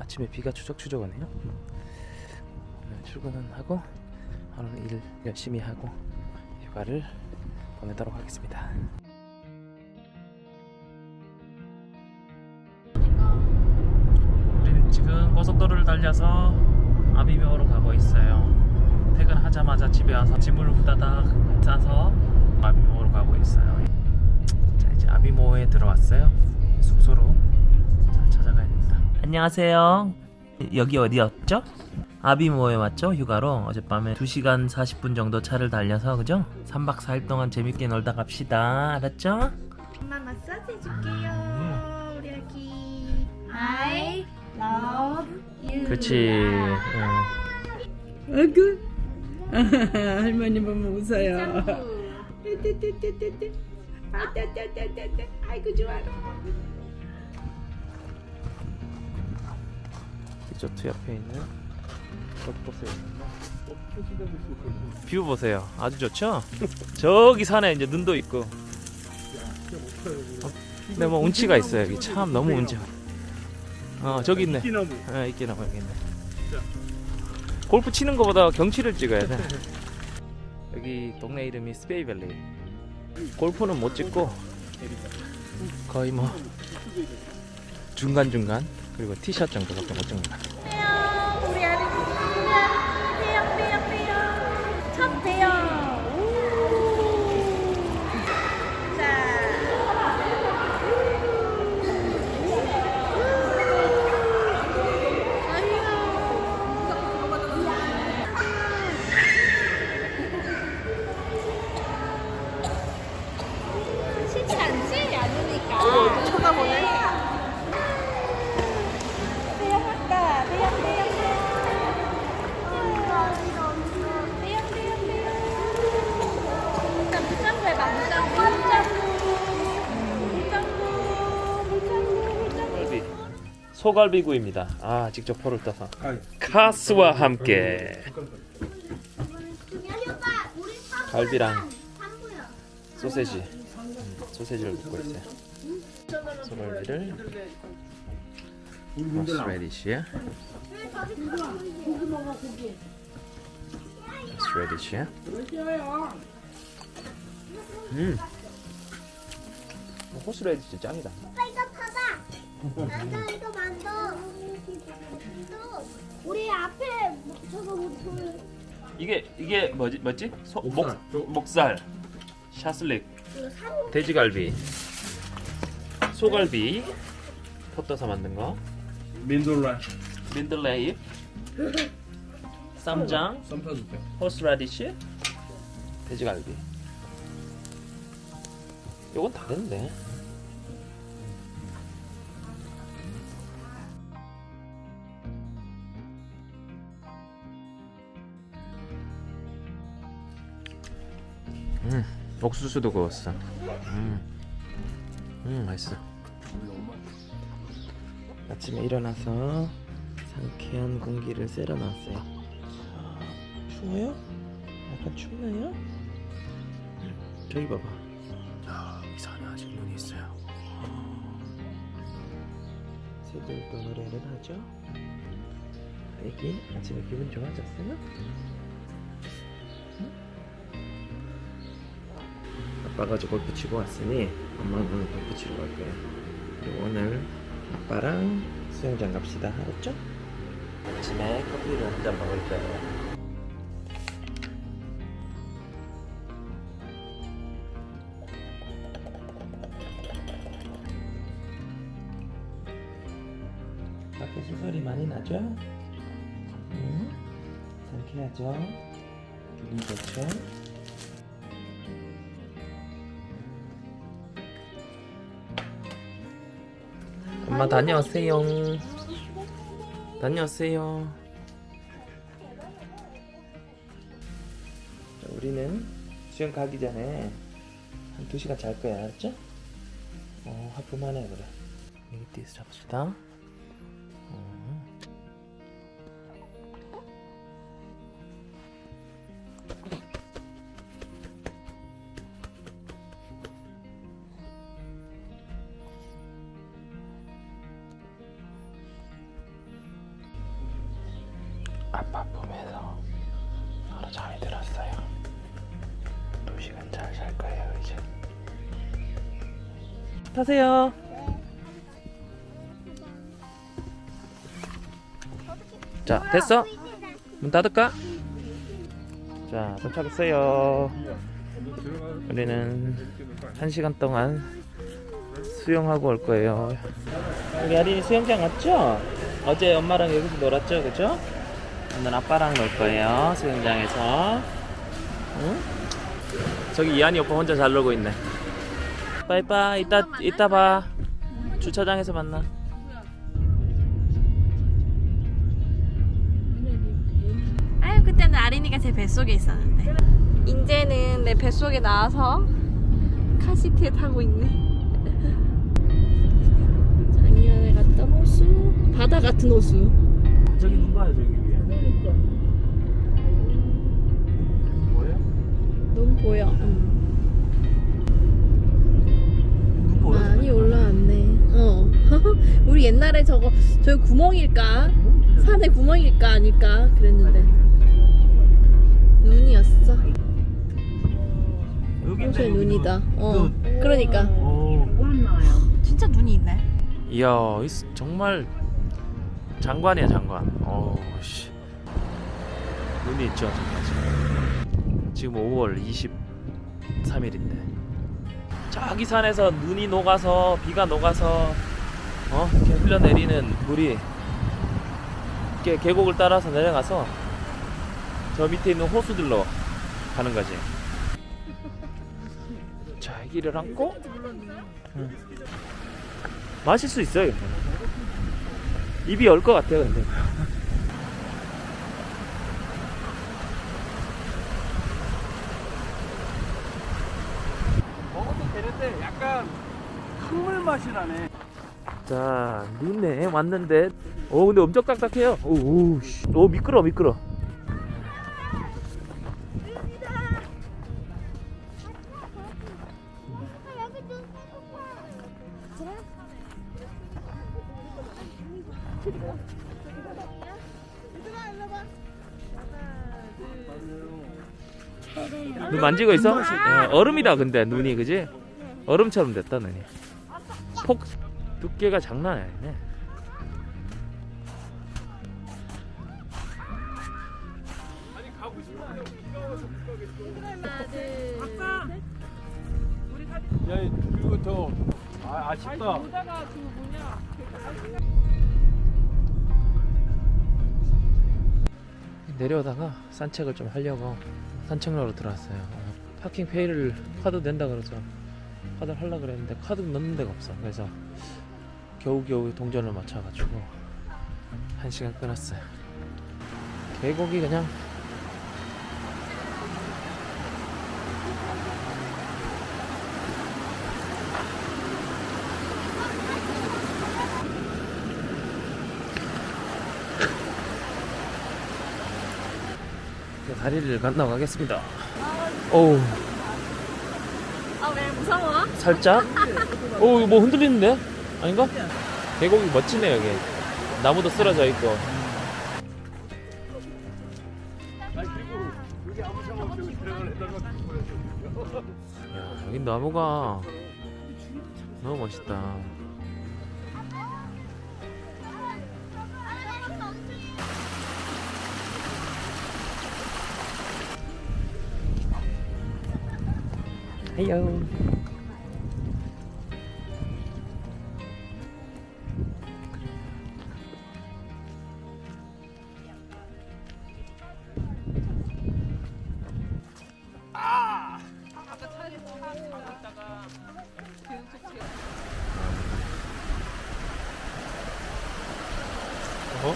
아침에 비가 추적추적 오네요. 오늘 출근은 하고 오늘 일 열심히 하고 휴가를 보내도록 하겠습니다. 우리는 지금 고속도로를 달려서 아비묘로 가고 있어요. 퇴근하자마자 집에 와서 짐을 후다닥 싸서 아비모로 가고 있어요. 자 이제 아비모에 들어왔어요. 숙소로 잘 찾아가야. 안녕하세요. 여기 어디였죠? 아비모에 왔죠? 휴가로 어젯밤에 2시간 40분 정도 차를 달려서 그죠? 3박 4일 동안 재밌게 놀다 갑시다. 알았죠? 엄마 마사지 해줄게요. 우리 아기. I love you. 그렇지. 응. 아이고 할머니 보면 웃어요. 떼떼떼떼떼떼. 아, 떼떼떼떼떼. 아이고 좋아 리조트 옆에 있는 것 보세요. 뷰 보세요. 아주 좋죠? 저기 산에 이제 눈도 있고. 어, 근데 뭐 운치가 있어요. 여기 참 너무 운치. 어 저기 있네. 이나무 아 있기나무 여기 있네. 골프 치는 것보다 경치를 찍어야 돼. 여기 동네 이름이 스페이밸리. 골프는 못 찍고 거의 뭐 중간 중간 그리고 티샷 정도 밖에 못 찍는다. 소갈비구이입니다. 아 직접 포를 떠서 카스와 함께 갈비랑 소세지 음, 소세지를 굽고 있어요. 소갈비를 스레디시에 스레디시에 음 호스레디시 짱이다. 오빠 이거 봐봐. 만져 이거 우리 앞에 저거 뭐 보여? 이게 이게 뭐지 뭐지? 소, 목살. 목 목살. 샤슬릭. 사료 돼지갈비. 소갈비. 포 떠서 만든 거. 민돌라 민들레잎. 쌈장. 쌈 호스라디시 돼지갈비. 요건 다 됐네 옥수수도 구웠어. 음, 음 맛있어. 아침에 일어나서 상쾌한 공기를 쐬러 나왔어요. 추워요? 약간 춥나요? 저기 봐봐. 저기 산에 아직 눈이 있어요. 새들도 노래를 하죠? 애기 아침에 기분 좋아졌어요? 아빠가 저 골프 치고 왔으니 엄마는 오늘 골프 치러 갈 거예요 그리고 오늘 아빠랑 수영장 갑시다 알았죠? 아침에 커피를 한 잔 먹을 거예요 밖에서 소리 많이 나죠? 응? 상쾌하죠? 기분 좋죠? 엄마 다녀오세요. 다녀오세요. 자, 우리는 수영 가기 전에 한 2시간 잘 거야 알았죠? 어 하품하네 그래. 여기 뒤에서 잡시다 타세요. 자 됐어. 문 닫을까? 자 도착했어요. 우리는 한 시간 동안 수영하고 올 거예요. 우리 아린이 수영장 왔죠? 어제 엄마랑 여기서 놀았죠, 그죠? 오늘 아빠랑 놀 거예요, 수영장에서. 응? 저기 이한이 오빠 혼자 잘 놀고 있네. 빠이빠이, 이따 이따 봐. 주차장에서 만나. 아유 그때는 아린이가 제 뱃속에 있었는데 이제는 내 뱃속에 나와서 카시트에 타고 있네 작년에 갔던 호수 바다 같은 호수 저기 눈 봐요, 저기 위에. 뭐예요? 눈 보여 응. 우리 옛날에 저거 저기 구멍일까 산에 구멍일까 아닐까 그랬는데 눈이었어 여기 호수에 눈이다 어 그러니까 오. 진짜 눈이 있네 이야, 이 스- 정말 장관이야 장관. 어우 씨. 눈이 있죠 정말 지금. 지금 5월 23일인데. 저기 산에서 눈이 녹아서 비가 녹아서 어 이렇게 흘러내리는 물이 이렇게 계곡을 따라서 내려가서 저 밑에 있는 호수들로 가는 거지. 자, 아기를 안고 응. 마실 수 있어요. 이거. 입이 열 것 같아요, 근데. 먹어도 되는데 약간 흙물 맛이 나네. 자, 눈에 왔는데, 오, 근데 엄청 딱딱해요. 오, 오, 씨. 오, 미끄러, 미끄러. 눈 만지고 있어? 어, 얼음이다, 근데 눈이, 그지? 얼음처럼 됐다, 눈이. 폭 두께가 장난 아니네. 야, 그리고 더 아, 아쉽다. 내려오다가 산책을 좀 하려고 산책로로 들어왔어요. 어, 파킹 페이를 카드 낸다 그래서 카드 하려 그랬는데 카드 넣는 데가 없어. 그래서 겨우겨우 동전을 맞춰가지고 한 시간 끊었어요. 계곡이 그냥 그 다리를 건너가겠습니다. 어우 아 왜 무서워? 살짝. 오, 이거 뭐 흔들리는데? 아닌가? 계곡이 멋지네 여기. 나무도 쓰러져 있고. 야, 여기 나무가 너무 멋있다. 헤요. 어?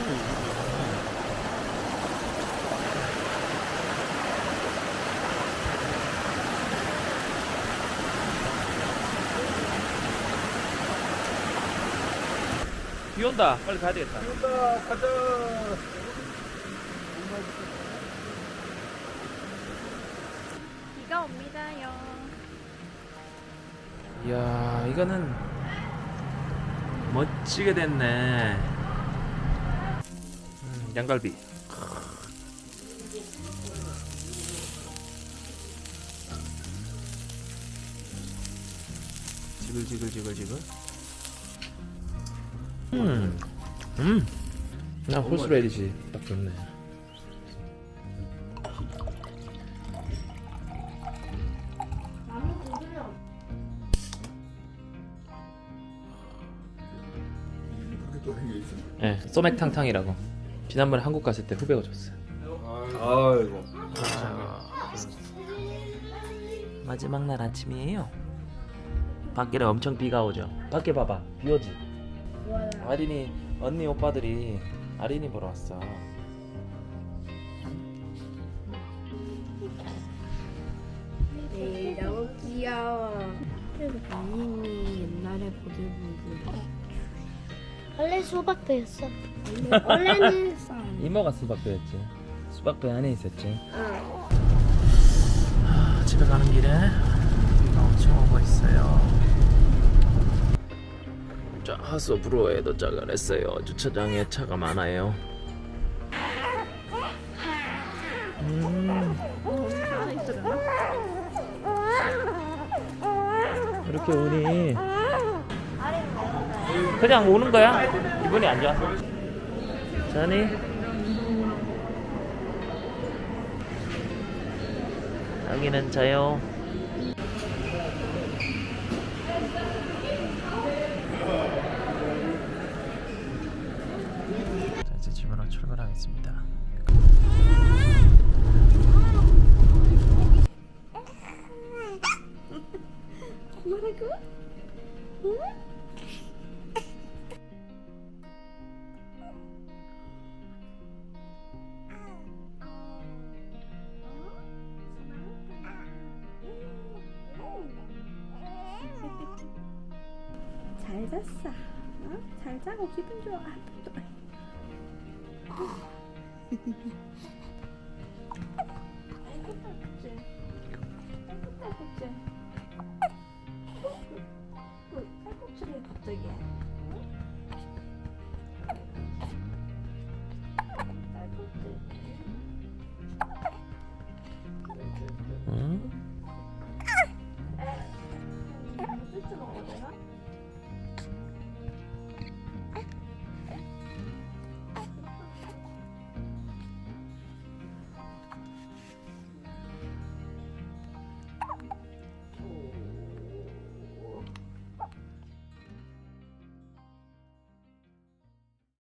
비 온다. 빨리 가야 되겠다. 간다, 가자. 비가 옵니다요 이야, 이거는 멋지게 됐네. 양갈비. 지글지글지글지글. 음, 음. 나 호스레디시 딱 좋네. 예, 네, 소맥탕탕이라고. 지난번에 한국 갔을 때 후배가 줬어요. 아이고. 마지막 날 아침이에요. 밖에는 엄청 비가 오죠. 밖에 봐봐, 비 오지. 아린이 언니 오빠들이 아린이 보러 왔어. 네, 너무 귀여워. 아니니 옛날에 보들보들. 원래 수박배였어. 원래는 이모가 수박배였지. 수박배 안에 있었지. 아, 집에 가는 길에 비가 엄청 오고 있어요. 자, 하수브로에 도착을 했어요. 주차장에 차가 많아요. 음. 이렇게 오니 그냥 오는 거야. 기분이 안 좋아서. 자니? 여기는 저요. 자, 이제 집으로 출발하겠습니다. 잘 잤어. 어? 잘 자고 기분 좋아. 아, 따뜻해. 아이고, 살꼭지를 갑자기.